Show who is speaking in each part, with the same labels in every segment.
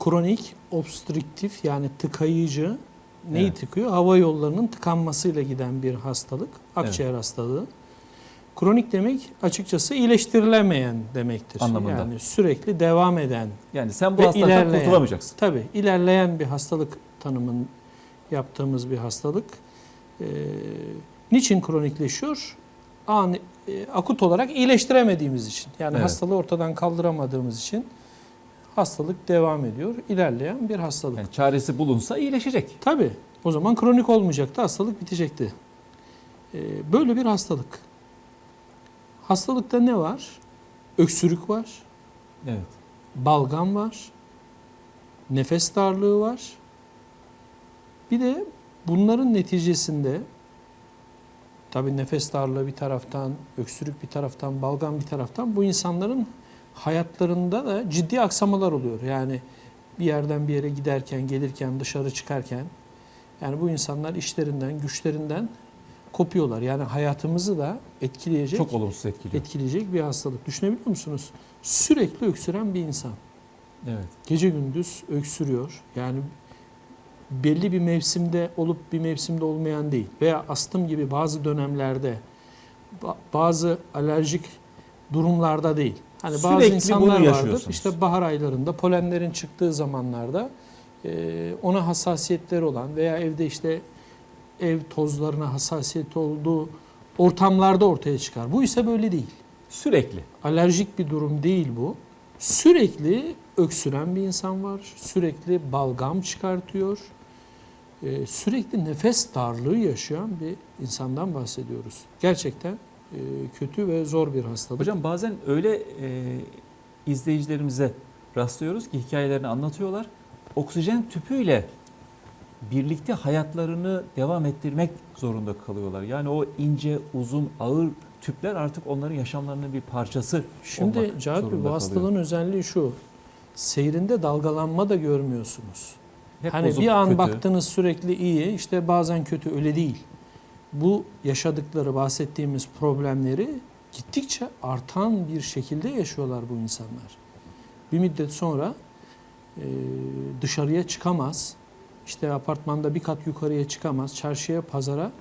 Speaker 1: Kronik obstrüktif yani tıkayıcı. Neyi
Speaker 2: Evet.
Speaker 1: tıkıyor? Hava yollarının tıkanmasıyla giden bir hastalık. Akciğer hastalığı. Kronik demek açıkçası iyileştirilemeyen demektir.
Speaker 2: Anlamında.
Speaker 1: Yani sürekli devam eden
Speaker 2: Yani sen bu hastalıktan kurtulamayacaksın.
Speaker 1: Tabii ilerleyen bir hastalık tanımın yaptığımız bir hastalık. Ee, niçin kronikleşiyor? An, e, akut olarak iyileştiremediğimiz için. Yani
Speaker 2: Evet.
Speaker 1: hastalığı ortadan kaldıramadığımız için hastalık devam ediyor. İlerleyen bir hastalık.
Speaker 2: Yani çaresi bulunsa iyileşecek.
Speaker 1: Tabii o zaman kronik olmayacaktı, hastalık bitecekti. Ee, böyle bir hastalık. Hastalıkta ne var? Öksürük var,
Speaker 2: Evet.
Speaker 1: balgam var, nefes darlığı var. Bir de bunların neticesinde tabii nefes darlığı bir taraftan, öksürük bir taraftan, balgam bir taraftan bu insanların hayatlarında da ciddi aksamalar oluyor. Yani bir yerden bir yere giderken, gelirken, dışarı çıkarken yani bu insanlar işlerinden, güçlerinden kopuyorlar. Yani hayatımızı da etkileyecek
Speaker 2: Çok olumsuz etkiliyor.
Speaker 1: etkileyecek bir hastalık. Düşünebiliyor musunuz? Sürekli öksüren bir insan.
Speaker 2: Evet.
Speaker 1: Gece gündüz öksürüyor. Yani belli bir mevsimde olup bir mevsimde olmayan değil. Veya astım gibi bazı dönemlerde ba- bazı alerjik durumlarda değil. Hani bazı
Speaker 2: Sürekli bunu
Speaker 1: insanlar vardır.
Speaker 2: yaşıyorsunuz.
Speaker 1: İşte bahar aylarında polenlerin çıktığı zamanlarda e, ona hassasiyetleri olan veya evde işte ev tozlarına hassasiyeti olduğu ortamlarda ortaya çıkar. Bu ise böyle değil
Speaker 2: Sürekli.
Speaker 1: alerjik bir durum değil bu. Sürekli öksüren bir insan var. Sürekli balgam çıkartıyor. Ee, sürekli nefes darlığı yaşayan bir insandan bahsediyoruz. Gerçekten e, kötü ve zor bir hastalık.
Speaker 2: Hocam bazen öyle e, izleyicilerimize rastlıyoruz ki hikayelerini anlatıyorlar. Oksijen tüpüyle birlikte hayatlarını devam ettirmek zorunda kalıyorlar. Yani o ince, uzun, ağır tüpler artık onların yaşamlarının bir parçası
Speaker 1: Şimdi
Speaker 2: olmak
Speaker 1: Cahit Bey bu hastalığın özelliği şu. Seyrinde dalgalanma da görmüyorsunuz.
Speaker 2: Hep
Speaker 1: hani bir an
Speaker 2: kötü.
Speaker 1: baktınız sürekli iyi, işte bazen kötü öyle değil. Bu yaşadıkları, bahsettiğimiz problemleri gittikçe artan bir şekilde yaşıyorlar bu insanlar. Bir müddet sonra e, dışarıya çıkamaz, işte apartmanda bir kat yukarıya çıkamaz, çarşıya, pazara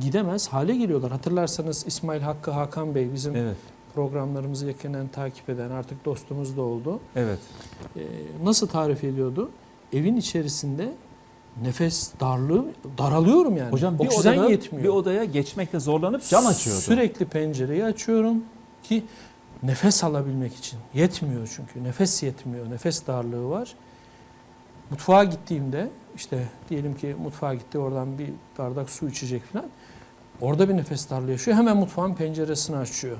Speaker 1: gidemez hale geliyorlar. Hatırlarsanız İsmail Hakkı Hakan Bey bizim
Speaker 2: Evet,
Speaker 1: programlarımızı yakinen takip eden artık dostumuz da oldu.
Speaker 2: evet.
Speaker 1: Ee, nasıl tarif ediyordu? Evin içerisinde nefes darlığı daralıyorum yani.
Speaker 2: Hocam bir
Speaker 1: Oksijen
Speaker 2: odada,
Speaker 1: yetmiyor.
Speaker 2: bir odaya geçmekte zorlanıp cam açıyordu.
Speaker 1: Sürekli pencereyi açıyorum ki nefes alabilmek için. Yetmiyor çünkü. Nefes yetmiyor. Nefes darlığı var. Mutfağa gittiğimde işte diyelim ki mutfağa gitti oradan bir bardak su içecek falan. Orada bir nefes darlığı yaşıyor. Hemen mutfağın penceresini açıyor.